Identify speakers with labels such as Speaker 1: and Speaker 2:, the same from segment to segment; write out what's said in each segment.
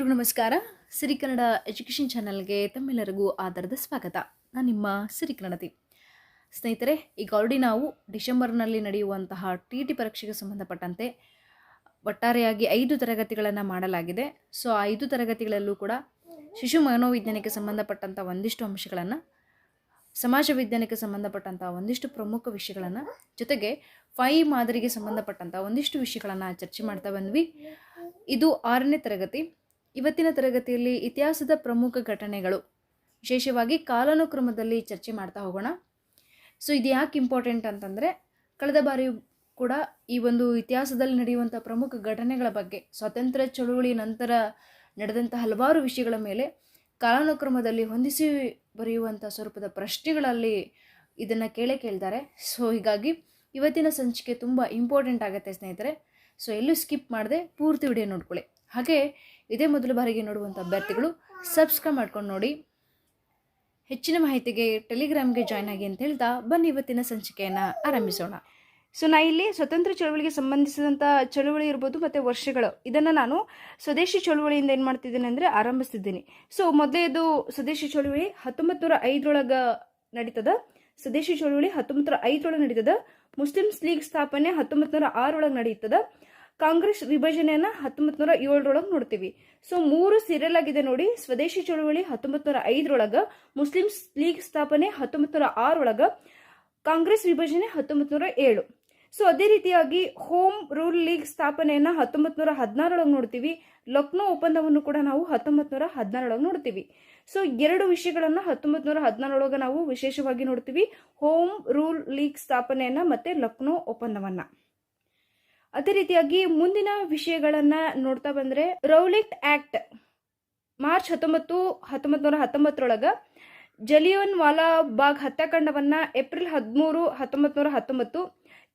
Speaker 1: ಎಲ್ರಿಗೂ ನಮಸ್ಕಾರ. ಸಿರಿ ಕನ್ನಡ ಎಜುಕೇಷನ್ ಚಾನಲ್ಗೆ ತಮ್ಮೆಲ್ಲರಿಗೂ ಆಧಾರದ ಸ್ವಾಗತ. ನಾನು ನಿಮ್ಮ ಸಿರಿ ಕನ್ನಡತಿ. ಸ್ನೇಹಿತರೆ, ಈಗ ಆಲ್ರೆಡಿ ನಾವು ಡಿಸೆಂಬರ್ನಲ್ಲಿ ನಡೆಯುವಂತಹ ಟಿ ಟಿ ಪರೀಕ್ಷೆಗೆ ಸಂಬಂಧಪಟ್ಟಂತೆ ಒಟ್ಟಾರೆಯಾಗಿ ಐದು ತರಗತಿಗಳನ್ನು ಮಾಡಲಾಗಿದೆ. ಸೊ ಆ ಐದು ತರಗತಿಗಳಲ್ಲೂ ಕೂಡ ಶಿಶು ಮನೋವಿಜ್ಞಾನಕ್ಕೆ ಸಂಬಂಧಪಟ್ಟಂಥ ಒಂದಿಷ್ಟು ಅಂಶಗಳನ್ನು, ಸಮಾಜ ವಿಜ್ಞಾನಕ್ಕೆ ಸಂಬಂಧಪಟ್ಟಂಥ ಒಂದಿಷ್ಟು ಪ್ರಮುಖ ವಿಷಯಗಳನ್ನು, ಜೊತೆಗೆ ಫೈ ಮಾದರಿಗೆ ಸಂಬಂಧಪಟ್ಟಂಥ ಒಂದಿಷ್ಟು ವಿಷಯಗಳನ್ನು ಚರ್ಚೆ ಮಾಡ್ತಾ ಬಂದ್ವಿ. ಇದು ಆರನೇ ತರಗತಿ. ಇವತ್ತಿನ ತರಗತಿಯಲ್ಲಿ ಇತಿಹಾಸದ ಪ್ರಮುಖ ಘಟನೆಗಳು. ವಿಶೇಷವಾಗಿ ಕಾಲಾನುಕ್ರಮದಲ್ಲಿ ಚರ್ಚೆ ಮಾಡ್ತಾ ಹೋಗೋಣ. ಸೊ, ಇದು ಯಾಕೆ ಇಂಪಾರ್ಟೆಂಟ್ ಅಂತಂದರೆ, ಕಳೆದ ಬಾರಿಯೂ ಕೂಡ ಈ ಒಂದು ಇತಿಹಾಸದಲ್ಲಿ ನಡೆಯುವಂಥ ಪ್ರಮುಖ ಘಟನೆಗಳ ಬಗ್ಗೆ, ಸ್ವಾತಂತ್ರ್ಯ ಚಳುವಳಿ ನಂತರ ನಡೆದಂಥ ಹಲವಾರು ವಿಷಯಗಳ ಮೇಲೆ ಕಾಲಾನುಕ್ರಮದಲ್ಲಿ ಹೊಂದಿಸಿ ಬರೆಯುವಂಥ ಸ್ವರೂಪದ ಪ್ರಶ್ನೆಗಳಲ್ಲಿ ಇದನ್ನು ಕೇಳೇ ಕೇಳ್ತಾರೆ. ಸೊ, ಹೀಗಾಗಿ ಇವತ್ತಿನ ಸಂಚಿಕೆ ತುಂಬ ಇಂಪಾರ್ಟೆಂಟ್ ಆಗುತ್ತೆ ಸ್ನೇಹಿತರೆ. ಸೊ, ಎಲ್ಲೂ ಸ್ಕಿಪ್ ಮಾಡದೆ ಪೂರ್ತಿ ವಿಡಿಯೋ ನೋಡ್ಕೊಳ್ಳಿ. ಹಾಗೆ ಇದೇ ಮೊದಲ ಬಾರಿಗೆ ನೋಡುವಂಥ ಅಭ್ಯರ್ಥಿಗಳು ಸಬ್ಸ್ಕ್ರೈಬ್ ಮಾಡ್ಕೊಂಡು ನೋಡಿ. ಹೆಚ್ಚಿನ ಮಾಹಿತಿಗೆ ಟೆಲಿಗ್ರಾಮ್ಗೆ ಜಾಯ್ನ್ ಆಗಿ ಅಂತ ಹೇಳ್ತಾ ಬನ್ನಿ ಇವತ್ತಿನ ಸಂಚಿಕೆಯನ್ನು ಆರಂಭಿಸೋಣ. ಸೊ ನಾ ಇಲ್ಲಿ ಸ್ವತಂತ್ರ ಚಳುವಳಿಗೆ ಸಂಬಂಧಿಸಿದಂಥ ಚಳುವಳಿ ಇರ್ಬೋದು ಮತ್ತು ವರ್ಷಗಳು, ಇದನ್ನು ನಾನು ಸ್ವದೇಶಿ ಚಳುವಳಿಯಿಂದ ಏನು ಮಾಡ್ತಿದ್ದೀನಿ ಅಂದರೆ ಆರಂಭಿಸ್ತಿದ್ದೀನಿ. ಸೊ ಮೊದಲೇದು ಸ್ವದೇಶಿ ಚಳುವಳಿ ಹತ್ತೊಂಬತ್ತು ನೂರ ಐದರೊಳಗೆ ನಡೀತದ. ಸ್ವದೇಶಿ ಚಳುವಳಿ ಹತ್ತೊಂಬತ್ತು ನೂರ ಐದರೊಳಗೆ ನಡೀತದ. ಮುಸ್ಲಿಮ್ಸ್ ಲೀಗ್ ಸ್ಥಾಪನೆ ಹತ್ತೊಂಬತ್ತು ನೂರ ಆರೊಳಗೆ ನಡೀತದ. ಕಾಂಗ್ರೆಸ್ ವಿಭಜನೆಯನ್ನ ಹತ್ತೊಂಬತ್ತು ನೂರ ಏಳರೊಳಗೆ ನೋಡ್ತೀವಿ. ಸೊ ಮೂರು ಸೀರಿಯಲ್ ಆಗಿದೆ ನೋಡಿ. ಸ್ವದೇಶಿ ಚಳುವಳಿ ಹತ್ತೊಂಬತ್ತು ನೂರ ಐದರೊಳಗ ಮುಸ್ಲಿಂ ಲೀಗ್ ಸ್ಥಾಪನೆ ಹತ್ತೊಂಬತ್ತು ನೂರ ಆರೊಳಗ ಕಾಂಗ್ರೆಸ್ ವಿಭಜನೆ ಹತ್ತೊಂಬತ್ತು ನೂರ ಏಳು. ಸೊ ಅದೇ ರೀತಿಯಾಗಿ ಹೋಮ್ ರೂಲ್ ಲೀಗ್ ಸ್ಥಾಪನೆಯನ್ನ ಹತ್ತೊಂಬತ್ತು ನೂರ ಹದಿನಾರೊಳಗೆ ನೋಡ್ತೀವಿ. ಲಕ್ನೋ ಒಪ್ಪಂದವನ್ನು ಕೂಡ ನಾವು ಹತ್ತೊಂಬತ್ತು ನೂರ ಹದಿನಾರೊಳಗೆ ನೋಡ್ತೀವಿ. ಸೊ ಎರಡು ವಿಷಯಗಳನ್ನ ಹತ್ತೊಂಬತ್ತು ನೂರ ಹದಿನಾರೊಳಗೆ ನಾವು ವಿಶೇಷವಾಗಿ ನೋಡ್ತೀವಿ. ಹೋಮ್ ರೂಲ್ ಲೀಗ್ ಸ್ಥಾಪನೆಯನ್ನ ಮತ್ತೆ ಲಕ್ನೋ ಒಪ್ಪಂದವನ್ನ. ಅದೇ ರೀತಿಯಾಗಿ ಮುಂದಿನ ವಿಷಯಗಳನ್ನ ನೋಡ್ತಾ ಬಂದ್ರೆ ರೌಲೆಟ್ ಆಕ್ಟ್ ಮಾರ್ಚ್ ಹತ್ತೊಂಬತ್ತು ಹತ್ತೊಂಬತ್ತು ನೂರ ಹತ್ತೊಂಬತ್ತರೊಳಗ ಜಲಿಯೋನ್ ವಾಲಾ ಬಾಗ್ ಹತ್ಯಾಕಾಂಡವನ್ನ ಏಪ್ರಿಲ್ ಹದಿಮೂರು ಹತ್ತೊಂಬತ್ತು ನೂರ ಹತ್ತೊಂಬತ್ತು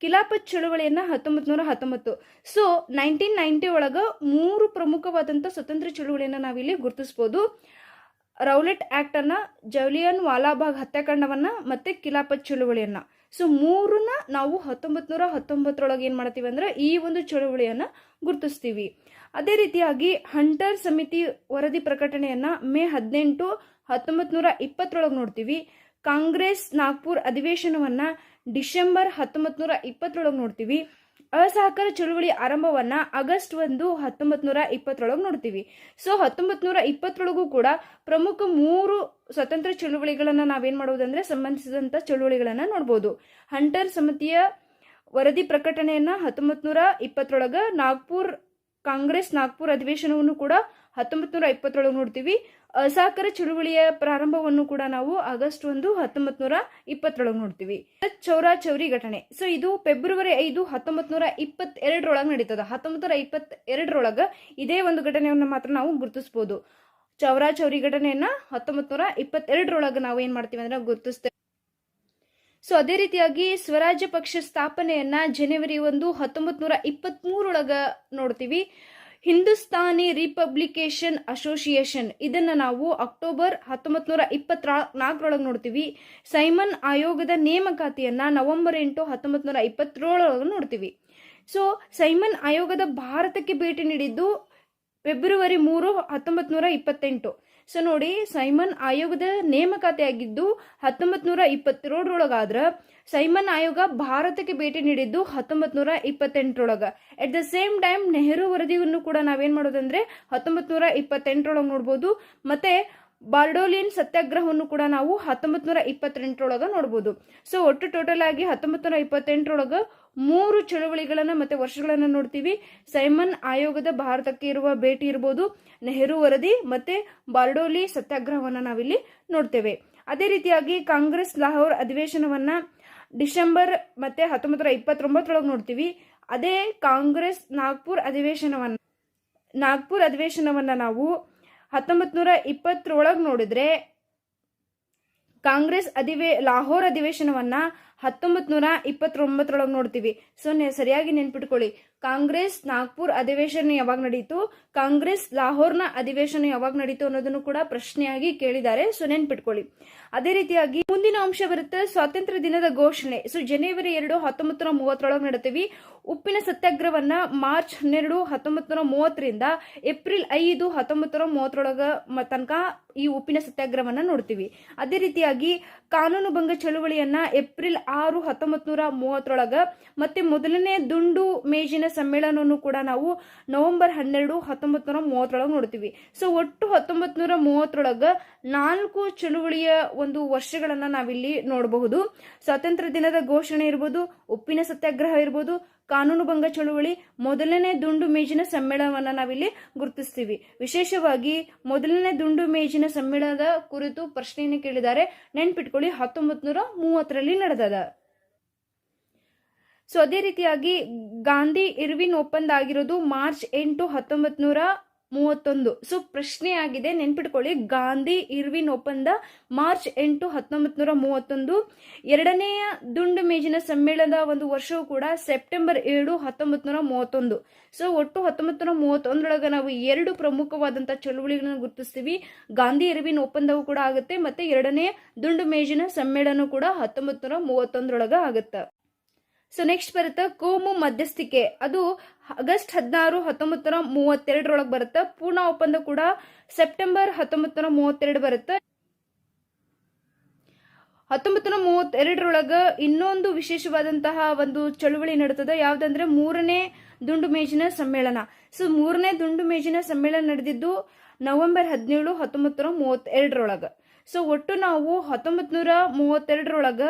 Speaker 1: ಕಿಲಾಪತ್ ಚಳುವಳಿಯನ್ನ ಹತ್ತೊಂಬತ್ತು ನೂರ ಹತ್ತೊಂಬತ್ತು. ಸೊ ನೈನ್ಟೀನ್ ನೈನ್ಟಿ ಒಳಗ ಮೂರು ಪ್ರಮುಖವಾದಂಥ ಸ್ವತಂತ್ರ ಚಳುವಳಿಯನ್ನ ನಾವಿಲ್ಲಿ ಗುರುತಿಸಬಹುದು ರೌಲೆಟ್ ಆಕ್ಟ್ ಅನ್ನ ಜಲಿಯನ್ ವಾಲಾಬಾಗ್ ಹತ್ಯಾಕಾಂಡವನ್ನ ಮತ್ತೆ ಕಿಲಾಪತ್ ಚಳುವಳಿಯನ್ನ. ಸೊ ಮೂರನ್ನ ನಾವು ಹತ್ತೊಂಬತ್ತು ನೂರ ಹತ್ತೊಂಬತ್ತರೊಳಗೆ ಏನು ಮಾಡ್ತೀವಿ ಅಂದ್ರೆ ಈ ಒಂದು ಚಳುವಳಿಯನ್ನ ಗುರುತಿಸ್ತೀವಿ. ಅದೇ ರೀತಿಯಾಗಿ ಹಂಟರ್ ಸಮಿತಿ ವರದಿ ಪ್ರಕಟಣೆಯನ್ನ ಮೇ ಹದಿನೆಂಟು ಹತ್ತೊಂಬತ್ತು ನೂರ ಇಪ್ಪತ್ತರೊಳಗೆ ನೋಡ್ತೀವಿ. ಕಾಂಗ್ರೆಸ್ ನಾಗ್ಪುರ್ ಅಧಿವೇಶನವನ್ನು ಡಿಸೆಂಬರ್ ಹತ್ತೊಂಬತ್ತು ನೂರ ಇಪ್ಪತ್ತರೊಳಗೆ ನೋಡ್ತೀವಿ. ಅಸಹಕಾರ ಚಳುವಳಿ ಆರಂಭವನ್ನ ಆಗಸ್ಟ್ ಒಂದು ಹತ್ತೊಂಬತ್ ನೂರ ಇಪ್ಪತ್ತರೊಳಗೆ ನೋಡ್ತೀವಿ. ಸೊ ಹತ್ತೊಂಬತ್ ನೂರ ಇಪ್ಪತ್ತರೊಳಗೂ ಕೂಡ ಪ್ರಮುಖ ಮೂರು ಸ್ವತಂತ್ರ ಚಳುವಳಿಗಳನ್ನ ನಾವೇನ್ ಮಾಡೋದಂದ್ರೆ ಸಂಬಂಧಿಸಿದಂತ ಚಳುವಳಿಗಳನ್ನ ನೋಡ್ಬೋದು. ಹಂಟರ್ ಸಮಿತಿಯ ವರದಿ ಪ್ರಕಟಣೆಯನ್ನ ಹತ್ತೊಂಬತ್ ನೂರ ಇಪ್ಪತ್ತರೊಳಗ ನಾಗ್ಪುರ್, ಕಾಂಗ್ರೆಸ್ ನಾಗ್ಪುರ್ ಅಧಿವೇಶನವನ್ನು ಕೂಡ ಹತ್ತೊಂಬತ್ ನೂರ ಇಪ್ಪತ್ತರೊಳಗೆ ನೋಡ್ತೀವಿ. ಅಸಹಕಾರ ಚಳುವಳಿಯ ಪ್ರಾರಂಭವನ್ನು ಕೂಡ ನಾವು ಆಗಸ್ಟ್ ಒಂದು ಹತ್ತೊಂಬತ್ ನೂರ ಇಪ್ಪತ್ತರೊಳಗೆ ನೋಡ್ತೀವಿ. ಚೌರಾ ಚೌರಿ ಘಟನೆ. ಸೊ ಇದು ಫೆಬ್ರವರಿ ಐದು ಹತ್ತೊಂಬತ್ ನೂರ ಇಪ್ಪತ್ತೆರಡರೊಳಗೆ ನಡೀತದ. ಹತ್ತೊಂಬತ್ತು ನೂರ ಇದೇ ಒಂದು ಘಟನೆಯನ್ನು ಮಾತ್ರ ನಾವು ಗುರುತಿಸಬಹುದು ಚೌರಾ ಚೌರಿ ಘಟನೆಯನ್ನ ಹತ್ತೊಂಬತ್ ನೂರ ಇಪ್ಪತ್ತೆರಡರೊಳಗೆ ನಾವು ಏನ್ ಮಾಡ್ತೀವಿ ಅಂದ್ರೆ ಗುರುತಿಸ್ತೇವೆ. ಸೊ ಅದೇ ರೀತಿಯಾಗಿ ಸ್ವರಾಜ್ಯ ಪಕ್ಷ ಸ್ಥಾಪನೆಯನ್ನ ಜನವರಿ ಒಂದು ಹತ್ತೊಂಬತ್ ನೂರ ಇಪ್ಪತ್ತ್ಮೂರೊಳಗ ನೋಡ್ತೀವಿ. Hindustani republication association. ಇದನ್ನು ನಾವು ಅಕ್ಟೋಬರ್ ಹತ್ತೊಂಬತ್ತು ನೂರ ಇಪ್ಪತ್ತ ನಾಲ್ಕರೊಳಗೆ ನೋಡ್ತೀವಿ. ಸೈಮನ್ ಆಯೋಗದ ನೇಮಕಾತಿಯನ್ನು ನವೆಂಬರ್ ಎಂಟು ಹತ್ತೊಂಬತ್ತು ನೂರ ಇಪ್ಪತ್ತೇಳರೊಳಗೆ ನೋಡ್ತೀವಿ. ಸೊ, ಸೈಮನ್ ಆಯೋಗದ ಭಾರತಕ್ಕೆ ಭೇಟಿ ನೀಡಿದ್ದು ಫೆಬ್ರವರಿ ಮೂರು ಹತ್ತೊಂಬತ್ತು ನೂರ ಇಪ್ಪತ್ತೆಂಟು. ಸೊ ನೋಡಿ, ಸೈಮನ್ ಆಯೋಗದ ನೇಮಕಾತಿ ಆಗಿದ್ದು ಹತ್ತೊಂಬತ್ತು ನೂರ ಇಪ್ಪತ್ತೇಳರೊಳಗಾದ್ರ ಸೈಮನ್ ಆಯೋಗ ಭಾರತಕ್ಕೆ ಭೇಟಿ ನೀಡಿದ್ದು ಹತ್ತೊಂಬತ್ತು ನೂರ ಇಪ್ಪತ್ತೆಂಟರೊಳಗ. At the same time Nehru ವರದಿಯನ್ನು ಕೂಡ ನಾವೇನ್ ಮಾಡೋದಂದ್ರೆ ಹತ್ತೊಂಬತ್ತು ನೂರ ಇಪ್ಪತ್ತೆಂಟರೊಳಗೆ ನೋಡ್ಬೋದು. ಮತ್ತೆ ಬಾರ್ಡೋಲಿಯನ್ ಸತ್ಯಾಗ್ರಹವನ್ನು ಕೂಡ ನಾವು ಹತ್ತೊಂಬತ್ತು ನೂರ ಇಪ್ಪತ್ತೆಂಟರೊಳಗ ನೋಡ್ಬೋದು. ಸೊ ಒಟ್ಟು ಟೋಟಲ್ ಆಗಿ ಹತ್ತೊಂಬತ್ತು ನೂರ ಇಪ್ಪತ್ತೆಂಟರೊಳಗ ಮೂರು ಚಳುವಳಿಗಳನ್ನ ಮತ್ತೆ ವರ್ಷಗಳನ್ನ ನೋಡ್ತೀವಿ. ಸೈಮನ್ ಆಯೋಗದ ಭಾರತಕ್ಕೆ ಇರುವ ಭೇಟಿ ಇರ್ಬೋದು, ನೆಹರು ವರದಿ ಮತ್ತೆ ಬಾರ್ಡೋಲಿ ಸತ್ಯಾಗ್ರಹವನ್ನ ನಾವಿಲ್ಲಿ ನೋಡ್ತೇವೆ. ಅದೇ ರೀತಿಯಾಗಿ ಕಾಂಗ್ರೆಸ್ ಲಾಹೋರ್ ಅಧಿವೇಶನವನ್ನ ಡಿಸೆಂಬರ್ ಮತ್ತೆ ಹತ್ತೊಂಬತ್ತು ನೂರ ಇಪ್ಪತ್ತೊಂಬತ್ತರೊಳಗೆ ನೋಡ್ತೀವಿ. ಅದೇ ಕಾಂಗ್ರೆಸ್ ನಾಗ್ಪುರ್ ಅಧಿವೇಶನವನ್ನ ನಾಗ್ಪುರ್ ಅಧಿವೇಶನವನ್ನ ನಾವು ಹತ್ತೊಂಬತ್ತು ನೂರ ಇಪ್ಪತ್ತರೊಳಗೆ ನೋಡಿದ್ರೆ ಕಾಂಗ್ರೆಸ್ ಅಧಿವೇ ಲಾಹೋರ್ ಅಧಿವೇಶನವನ್ನ
Speaker 2: ಹತ್ತೊಂಬತ್ ನೂರ ಇಪ್ಪತ್ತೊಂಬತ್ತರೊಳಗೆ ನೋಡ್ತೀವಿ. ಸೊ ಸರಿಯಾಗಿ ನೆನ್ಪಿಟ್ಕೊಳ್ಳಿ. ಕಾಂಗ್ರೆಸ್, ನಾಗ್ಪುರ್ ಅಧಿವೇಶನ ಯಾವಾಗ ನಡೀತು? ಕಾಂಗ್ರೆಸ್, ಲಾಹೋರ್ನ ಅಧಿವೇಶನ ಯಾವಾಗ ನಡೀತು ಅನ್ನೋದನ್ನು ಕೂಡ ಪ್ರಶ್ನೆಯಾಗಿ ಕೇಳಿದ್ದಾರೆ. ಸೊ ನೆನ್ಪಿಟ್ಕೊಳ್ಳಿ. ಅದೇ ರೀತಿಯಾಗಿ ಮುಂದಿನ ಅಂಶ ಬರುತ್ತೆ ಸ್ವಾತಂತ್ರ್ಯ ದಿನದ ಘೋಷಣೆ. ಸೊ ಜನವರಿ ಎರಡು ಹತ್ತೊಂಬತ್ತು ನೂರ ಮೂವತ್ತರೊಳಗೆ ನಡೀತೀವಿ ಉಪ್ಪಿನ ಸತ್ಯಾಗ್ರಹವನ್ನ ಮಾರ್ಚ್ ಹನ್ನೆರಡು ಹತ್ತೊಂಬತ್ತು ನೂರ ಮೂವತ್ತರಿಂದ ಏಪ್ರಿಲ್ ಐದು ಹತ್ತೊಂಬತ್ತು ನೂರ ಮೂವತ್ತರೊಳಗ ತನಕ ಈ ಉಪ್ಪಿನ ಸತ್ಯಾಗ್ರಹವನ್ನ ನೋಡ್ತೀವಿ. ಅದೇ ರೀತಿಯಾಗಿ ಕಾನೂನು ಭಂಗ ಚಳುವಳಿಯನ್ನ ಏಪ್ರಿಲ್ ಆರು ಹತ್ತೊಂಬತ್ತು ನೂರ ಮೂವತ್ತರೊಳಗ ಮತ್ತೆ ಮೊದಲನೇ ದುಂಡು ಮೇಜಿನ ಸಮ್ಮೇಳನವನ್ನು ಕೂಡ ನಾವು ನವೆಂಬರ್ ಹನ್ನೆರಡು ಹತ್ತೊಂಬತ್ತು ನೂರ ಮೂವತ್ತರೊಳಗೆ ನೋಡ್ತೀವಿ. ಸೊ ಒಟ್ಟು ಹತ್ತೊಂಬತ್ತು ನೂರ ಮೂವತ್ತರೊಳಗ ನಾಲ್ಕು ಚಳುವಳಿಯ ಒಂದು ವರ್ಷಗಳನ್ನ ನಾವಿಲ್ಲಿ ನೋಡಬಹುದು. ಸ್ವಾತಂತ್ರ್ಯ ದಿನದ ಘೋಷಣೆ ಇರ್ಬೋದು, ಉಪ್ಪಿನ ಸತ್ಯಾಗ್ರಹ ಇರ್ಬೋದು ಕಾನೂನು ಭಂಗ ಚಳುವಳಿ ಮೊದಲನೇ ದುಂಡು ಮೇಜಿನ ಸಮ್ಮೇಳನವನ್ನು ನಾವಿಲ್ಲಿ ಗುರುತಿಸ್ತೀವಿ. ವಿಶೇಷವಾಗಿ ಮೊದಲನೇ ದುಂಡು ಮೇಜಿನ ಸಮ್ಮೇಳನದ ಕುರಿತು ಪ್ರಶ್ನೆಯನ್ನು ಕೇಳಿದ್ದಾರೆ. ನೆನ್ಪಿಟ್ಕೊಳ್ಳಿ ಹತ್ತೊಂಬತ್ತು ನೂರ ಮೂವತ್ತರಲ್ಲಿ ನಡೆದದ. ಸೊ, ಅದೇ ರೀತಿಯಾಗಿ ಗಾಂಧಿ ಇರ್ವಿನ್ ಒಪ್ಪಂದ ಆಗಿರೋದು ಮಾರ್ಚ್ ಎಂಟು ಹತ್ತೊಂಬತ್ ನೂರ ಮೂವತ್ತೊಂದು. ಸೊ ಪ್ರಶ್ನೆ ಆಗಿದೆ ನೆನ್ಪಿಟ್ಕೊಳ್ಳಿ. ಗಾಂಧಿ ಇರ್ವಿನ್ ಒಪ್ಪಂದ ಮಾರ್ಚ್ ಎಂಟು ಹತ್ತೊಂಬತ್ತು ನೂರ ಮೂವತ್ತೊಂದು. ಎರಡನೆಯ ದುಂಡು ಮೇಜಿನ ಸಮ್ಮೇಳನದ ಒಂದು ವರ್ಷವೂ ಕೂಡ ಸೆಪ್ಟೆಂಬರ್ ಏಳು ಹತ್ತೊಂಬತ್ ನೂರ ಮೂವತ್ತೊಂದು. ಸೊ, ಒಟ್ಟು ಹತ್ತೊಂಬತ್ತು ನೂರ ಮೂವತ್ತೊಂದರೊಳಗೆ ನಾವು ಎರಡು ಪ್ರಮುಖವಾದಂತಹ ಚಳುವಳಿಗಳನ್ನು ಗುರುತಿಸ್ತೀವಿ. ಗಾಂಧಿ ಇರ್ವಿನ್ ಒಪ್ಪಂದವು ಕೂಡ ಆಗುತ್ತೆ, ಮತ್ತೆ ಎರಡನೇ ದುಂಡು ಮೇಜಿನ ಸಮ್ಮೇಳನ ಕೂಡ ಹತ್ತೊಂಬತ್ತು ನೂರ ಮೂವತ್ತೊಂದರೊಳಗೆ ಆಗುತ್ತೆ. ಸೊ ನೆಕ್ಸ್ಟ್ ಬರುತ್ತೆ ಕೋಮು ಮಧ್ಯಸ್ಥಿಕೆ. ಅದು ಆಗಸ್ಟ್ ಹದಿನಾರು ಹತ್ತೊಂಬತ್ತು ನೂರ ಮೂವತ್ತೆರಡರೊಳಗೆ ಬರುತ್ತೆ. ಪೂರ್ಣ ಒಪ್ಪಂದ ಕೂಡ ಸೆಪ್ಟೆಂಬರ್ ಹತ್ತೊಂಬತ್ತು ನೂರ ಮೂವತ್ತೆರಡು ಬರುತ್ತೆ. ಹತ್ತೊಂಬತ್ತು ನೂರ ಮೂವತ್ತೆರಡರೊಳಗ ಇನ್ನೊಂದು ವಿಶೇಷವಾದಂತಹ ಒಂದು ಚಳುವಳಿ ನಡೀತದೆ. ಯಾವ್ದಂದ್ರೆ ಮೂರನೇ ದುಂಡು ಮೇಜಿನ ಸಮ್ಮೇಳನ. ಸೊ ಮೂರನೇ ದುಂಡು ಮೇಜಿನ ಸಮ್ಮೇಳನ ನಡೆದಿದ್ದು ನವೆಂಬರ್ ಹದಿನೇಳು ಹತ್ತೊಂಬತ್ತು ನೂರ ಮೂವತ್ತೆರಡರೊಳಗ. ಸೊ ಒಟ್ಟು ನಾವು ಹತ್ತೊಂಬತ್ತು ನೂರ ಮೂವತ್ತೆರಡರೊಳಗ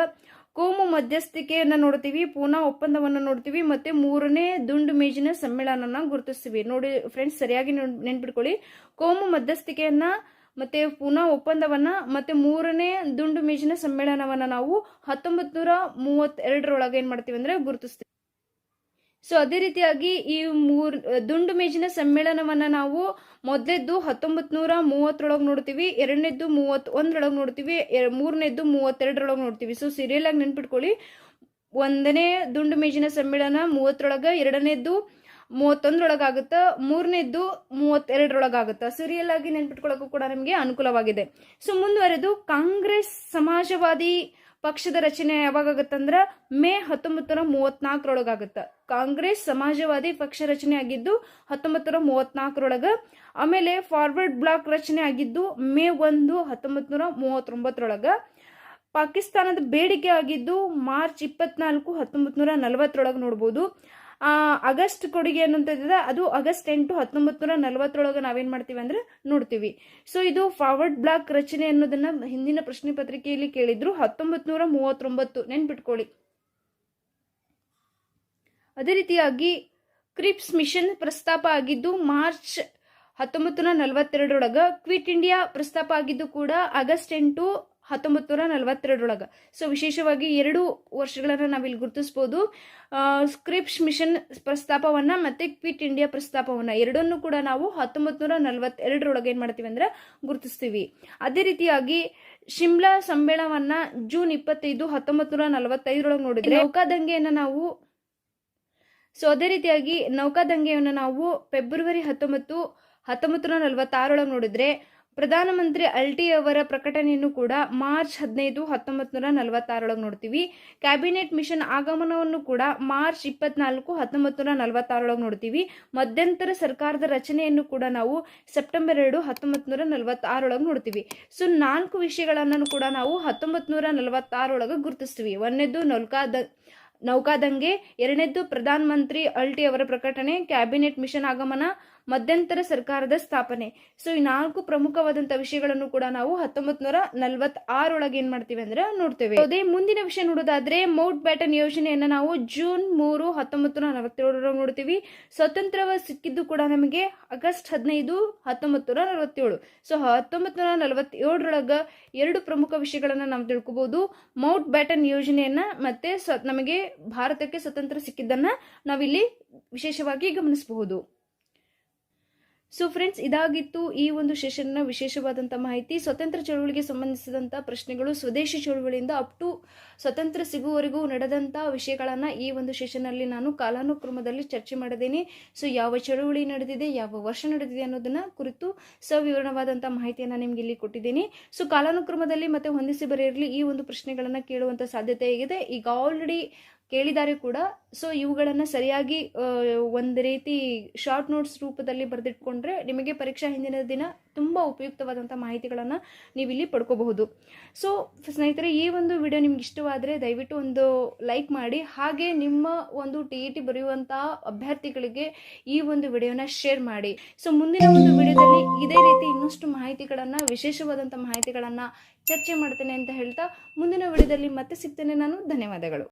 Speaker 2: ಕೋಮು ಮಧ್ಯಸ್ಥಿಕೆಯನ್ನ ನೋಡ್ತೀವಿ, ಪೂನಾ ಒಪ್ಪಂದವನ್ನು ನೋಡ್ತೀವಿ, ಮತ್ತೆ ಮೂರನೇ ದುಂಡು ಮೇಜಿನ ಸಮ್ಮೇಳನನ ಗುರುತಿಸ್ತೀವಿ. ನೋಡಿ ಫ್ರೆಂಡ್ಸ್ ಸರಿಯಾಗಿ ನೆನ್ಪಿಟ್ಕೊಳ್ಳಿ. ಕೋಮು ಮಧ್ಯಸ್ಥಿಕೆಯನ್ನ ಮತ್ತೆ ಪೂನಾ ಒಪ್ಪಂದವನ್ನ ಮತ್ತೆ ಮೂರನೇ ದುಂಡು ಮೇಜಿನ ಸಮ್ಮೇಳನವನ್ನ ನಾವು ಹತ್ತೊಂಬತ್ ನೂರ ಮೂವತ್ತೆರಡರೊಳಗೆ ಏನ್ ಮಾಡ್ತೀವಿ ಅಂದ್ರೆ ಗುರುತಿಸ್ತೀವಿ. ಸೊ ಅದೇ ರೀತಿಯಾಗಿ ಈ ಮೂರ್, ದುಂಡು ಮೇಜಿನ ಸಮ್ಮೇಳನವನ್ನ ನಾವು ಮೊದಲೇದ್ದು ಹತ್ತೊಂಬತ್ ನೂರ ಮೂವತ್ತರೊಳಗೆ ನೋಡ್ತೀವಿ, ಎರಡನೇದ್ದು ಮೂವತ್ ಒಂದರೊಳಗೆ ನೋಡ್ತೀವಿ ಮೂರನೇದ್ದು ಮೂವತ್ತೆರಡರೊಳಗೆ ನೋಡ್ತೀವಿ. ಸೊ ಸೀರಿಯಲ್ ಆಗಿ ನೆನ್ಪಿಟ್ಕೊಳ್ಳಿ. ಒಂದನೇ ದುಂಡು ಮೇಜಿನ ಸಮ್ಮೇಳನ ಮೂವತ್ತರೊಳಗ, ಎರಡನೇದ್ದು ಮೂವತ್ತೊಂದರೊಳಗಾಗುತ್ತ ಮೂರನೇದ್ದು ಮೂವತ್ತೆರಡರೊಳಗಾಗುತ್ತ ಸೀರಿಯಲ್ ಆಗಿ ನೆನ್ಪಿಟ್ಕೊಳ್ಳೋಕ್ಕೂ ಕೂಡ ನಮಗೆ ಅನುಕೂಲವಾಗಿದೆ. ಸೊ ಮುಂದುವರೆದು ಕಾಂಗ್ರೆಸ್ ಸಮಾಜವಾದಿ ಪಕ್ಷದ ರಚನೆ ಯಾವಾಗತ್ತಂದ್ರ ಮೇ ಹತ್ತೊಂಬತ್ತು ನೂರ ಮೂವತ್ನಾಲ್ಕರೊಳಗಾಗುತ್ತ. ಕಾಂಗ್ರೆಸ್ ಸಮಾಜವಾದಿ ಪಕ್ಷ ರಚನೆ ಆಗಿದ್ದು ಹತ್ತೊಂಬತ್ತು ನೂರ ಮೂವತ್ನಾಲ್ಕರೊಳಗ. ಆಮೇಲೆ ಫಾರ್ವರ್ಡ್ ಬ್ಲಾಕ್ ರಚನೆ ಆಗಿದ್ದು ಮೇ ಒಂದು ಹತ್ತೊಂಬತ್ತು ನೂರ ಮೂವತ್ತೊಂಬತ್ತರೊಳಗ. ಪಾಕಿಸ್ತಾನದ ಬೇಡಿಕೆ ಆಗಿದ್ದು ಮಾರ್ಚ್ ಇಪ್ಪತ್ನಾಲ್ಕು ಹತ್ತೊಂಬತ್ತು ನೂರ ನಲವತ್ತರೊಳಗೆ ನೋಡ್ಬೋದು. ಆಗಸ್ಟ್ ಕೊಡುಗೆ ಅನ್ನುವಂಥದ್ದಿದೆ ಅದು ಆಗಸ್ಟ್ ಎಂಟು ಹತ್ತೊಂಬತ್ತು ನೂರ ನಲವತ್ತರೊಳಗೆ ನಾವೇನು ಮಾಡ್ತೀವಿ ಅಂದ್ರೆ ನೋಡ್ತೀವಿ. ಸೊ ಇದು ಫಾರ್ವರ್ಡ್ ಬ್ಲಾಕ್ ರಚನೆ ಅನ್ನೋದನ್ನ ಹಿಂದಿನ ಪ್ರಶ್ನೆ ಪತ್ರಿಕೆಯಲ್ಲಿ ಕೇಳಿದ್ರು. ಹತ್ತೊಂಬತ್ತು ನೂರ ಮೂವತ್ತೊಂಬತ್ತು, ನೆನ್ಪಿಟ್ಕೊಳ್ಳಿ. ಅದೇ ರೀತಿಯಾಗಿ ಕ್ರಿಪ್ಸ್ ಮಿಷನ್ ಪ್ರಸ್ತಾಪ ಆಗಿದ್ದು, ಮಾರ್ಚ್ ಹತ್ತೊಂಬತ್ತು ನೂರ ನಲವತ್ತೆರಡರೊಳಗೆ ಕ್ವಿಟ್ ಇಂಡಿಯಾ ಪ್ರಸ್ತಾಪ ಆಗಿದ್ದು ಕೂಡ ಆಗಸ್ಟ್ ಎಂಟು ಹತ್ತೊಂಬತ್ತು ನೂರ ನಲವತ್ತೆರಡರೊಳಗೆ ಸೊ ವಿಶೇಷವಾಗಿ ಎರಡು ವರ್ಷಗಳನ್ನ ನಾವಿಲ್ಲಿ ಗುರುತಿಸ್ಬೋದು. ಸ್ಕ್ರಿಪ್ಸ್ ಮಿಷನ್ ಪ್ರಸ್ತಾಪವನ್ನ ಮತ್ತೆ ಕ್ವಿಟ್ ಇಂಡಿಯಾ ಪ್ರಸ್ತಾಪವನ್ನ. ಎರಡನ್ನೂ ಕೂಡ ನಾವು ಹತ್ತೊಂಬತ್ತು ನೂರ ನಲವತ್ತೆರಡರೊಳಗೆ ಏನ್ ಮಾಡ್ತೀವಿ ಅಂದ್ರೆ ಗುರುತಿಸ್ತೀವಿ. ಅದೇ ರೀತಿಯಾಗಿ ಶಿಮ್ಲಾ ಸಮ್ಮೇಳನವನ್ನ ಜೂನ್ ಇಪ್ಪತ್ತೈದು ಹತ್ತೊಂಬತ್ತು ನೂರ ನಲವತ್ತೈದರೊಳಗೆ ನೋಡಿದ್ರೆ ನೌಕಾದಂಗೆಯನ್ನ ನಾವು ಸೊ ಅದೇ ರೀತಿಯಾಗಿ ನೌಕಾದಂಗೆಯನ್ನು ನಾವು ಫೆಬ್ರವರಿ ಹತ್ತೊಂಬತ್ತು ಹತ್ತೊಂಬತ್ತು ನೂರ ನಲವತ್ತಾರೊಳಗೆ ನೋಡಿದ್ರೆ ಪ್ರಧಾನಮಂತ್ರಿ ಅಲ್ಟಿ ಅವರ ಪ್ರಕಟಣೆಯನ್ನು ಕೂಡ ಮಾರ್ಚ್ ಹದಿನೈದು ಹತ್ತೊಂಬತ್ತು ನೂರ ನಲವತ್ತಾರೊಳಗೆ ನೋಡ್ತೀವಿ. ಕ್ಯಾಬಿನೆಟ್ ಮಿಷನ್ ಆಗಮನವನ್ನು ಕೂಡ ಮಾರ್ಚ್ ಇಪ್ಪತ್ನಾಲ್ಕು ಹತ್ತೊಂಬತ್ತು ನೂರ ನಲವತ್ತಾರೊಳಗೆ ನೋಡ್ತೀವಿ. ಮಧ್ಯಂತರ ಸರ್ಕಾರದ ರಚನೆಯನ್ನು ಕೂಡ ನಾವು ಸೆಪ್ಟೆಂಬರ್ ಎರಡು ಹತ್ತೊಂಬತ್ತು ನೂರ ನಲವತ್ತಾರೊಳಗೆ ನೋಡ್ತೀವಿ. ಸೊ, ನಾಲ್ಕು ವಿಷಯಗಳನ್ನು ಕೂಡ ನಾವು ಹತ್ತೊಂಬತ್ತು ನೂರ ನಲವತ್ತಾರೊಳಗೆ ಗುರುತಿಸ್ತೀವಿ. ಒಂದನೇದು ನೌಕಾದ, ನೌಕಾದಂಗೆ, ಎರಡನೇದ್ದು ಪ್ರಧಾನಮಂತ್ರಿ ಅಲ್ಟಿ ಅವರ ಪ್ರಕಟಣೆ, ಕ್ಯಾಬಿನೆಟ್ ಮಿಷನ್ ಆಗಮನ ಮಧ್ಯಂತರ ಸರ್ಕಾರದ ಸ್ಥಾಪನೆ. ಸೊ ಈ ನಾಲ್ಕು ಪ್ರಮುಖವಾದಂತ ವಿಷಯಗಳನ್ನು ಕೂಡ ನಾವು ಹತ್ತೊಂಬತ್ ನೂರ ನಲ್ವತ್ ಆರೊಳಗೆ ಏನ್ ಮಾಡ್ತೀವಿ ಅಂದ್ರೆ ನೋಡ್ತೇವೆ. ಅದೇ ಮುಂದಿನ ವಿಷಯ ನೋಡೋದಾದ್ರೆ ಮೌಂಟ್ ಬ್ಯಾಟನ್ ಯೋಜನೆಯನ್ನ ನಾವು ಜೂನ್ ಮೂರು ಹತ್ತೊಂಬತ್ತು ನೂರ ನಲವತ್ತೇಳರೊಳಗೆ ನೋಡ್ತೀವಿ. ಸ್ವತಂತ್ರ ಸಿಕ್ಕಿದ್ದು ಕೂಡ ನಮಗೆ ಆಗಸ್ಟ್ ಹದಿನೈದು ಹತ್ತೊಂಬತ್ತು ನೂರ ನಲವತ್ತೇಳು. ಸೊ ಹತ್ತೊಂಬತ್ತು ನೂರ ನಲವತ್ತೇಳರೊಳಗ ಎರಡು ಪ್ರಮುಖ ವಿಷಯಗಳನ್ನ ನಾವು ತಿಳ್ಕೊಬಹುದು ಮೌಂಟ್ ಬ್ಯಾಟನ್ ಯೋಜನೆಯನ್ನ ಮತ್ತೆ ನಮಗೆ ಭಾರತಕ್ಕೆ ಸ್ವತಂತ್ರ ಸಿಕ್ಕಿದ್ದನ್ನ ನಾವಿಲ್ಲಿ ವಿಶೇಷವಾಗಿ ಗಮನಿಸಬಹುದು. ಸೊ ಫ್ರೆಂಡ್ಸ್ ಇದಾಗಿತ್ತು ಈ ಒಂದು ಸೆಷನ್ನ ವಿಶೇಷವಾದಂಥ ಮಾಹಿತಿ. ಸ್ವತಂತ್ರ ಚಳುವಳಿಗೆ ಸಂಬಂಧಿಸಿದಂಥ ಪ್ರಶ್ನೆಗಳು, ಸ್ವದೇಶಿ ಚಳುವಳಿಯಿಂದ ಅಪ್ ಟು ಸ್ವತಂತ್ರ ಸಿಗುವವರೆಗೂ ನಡೆದಂಥ ವಿಷಯಗಳನ್ನು ಈ ಒಂದು ಸೆಷನ್ನಲ್ಲಿ ನಾನು ಕಾಲಾನುಕ್ರಮದಲ್ಲಿ ಚರ್ಚೆ ಮಾಡಿದ್ದೀನಿ. ಸೊ ಯಾವ ಚಳುವಳಿ ನಡೆದಿದೆ, ಯಾವ ವರ್ಷ ನಡೆದಿದೆ ಅನ್ನೋದನ್ನ ಕುರಿತು ಸವಿವರಣವಾದಂಥ ಮಾಹಿತಿಯನ್ನು ನಿಮ್ಗೆ ಇಲ್ಲಿ ಕೊಟ್ಟಿದ್ದೀನಿ. ಸೊ ಕಾಲಾನುಕ್ರಮದಲ್ಲಿ ಮತ್ತೆ ಹೊಂದಿಸಿ ಬರೆಯಿರಲಿ ಈ ಒಂದು ಪ್ರಶ್ನೆಗಳನ್ನು ಕೇಳುವಂಥ ಸಾಧ್ಯತೆ ಆಗಿದೆ ಈಗ ಆಲ್ರೆಡಿ ಕೇಳಿದ್ದಾರೆ ಕೂಡ. ಸೊ ಇವುಗಳನ್ನು ಸರಿಯಾಗಿ ಒಂದು ರೀತಿ ಶಾರ್ಟ್ ನೋಟ್ಸ್ ರೂಪದಲ್ಲಿ ಬರೆದಿಟ್ಕೊಂಡ್ರೆ ನಿಮಗೆ ಪರೀಕ್ಷಾ ಹಿಂದಿನ ದಿನ ತುಂಬ ಉಪಯುಕ್ತವಾದಂಥ ಮಾಹಿತಿಗಳನ್ನು ನೀವು ಇಲ್ಲಿ ಪಡ್ಕೋಬಹುದು. ಸೊ ಸ್ನೇಹಿತರೆ, ಈ ಒಂದು ವಿಡಿಯೋ ನಿಮ್ಗೆ ಇಷ್ಟವಾದರೆ ದಯವಿಟ್ಟು ಒಂದು ಲೈಕ್ ಮಾಡಿ, ಹಾಗೆ ನಿಮ್ಮ ಒಂದು ಟಿ ಇ ಟಿ ಬರೆಯುವಂಥ ಅಭ್ಯರ್ಥಿಗಳಿಗೆ ಈ ಒಂದು ವಿಡಿಯೋನ ಶೇರ್ ಮಾಡಿ. ಸೊ ಮುಂದಿನ ಒಂದು ವಿಡಿಯೋದಲ್ಲಿ ಇದೇ ರೀತಿ ಇನ್ನಷ್ಟು ಮಾಹಿತಿಗಳನ್ನು ವಿಶೇಷವಾದಂಥ ಮಾಹಿತಿಗಳನ್ನು ಚರ್ಚೆ ಮಾಡ್ತೇನೆ ಅಂತ ಹೇಳ್ತಾ ಮುಂದಿನ ವಿಡಿಯೋದಲ್ಲಿ ಮತ್ತೆ ಸಿಗ್ತೇನೆ ನಾನು. ಧನ್ಯವಾದಗಳು.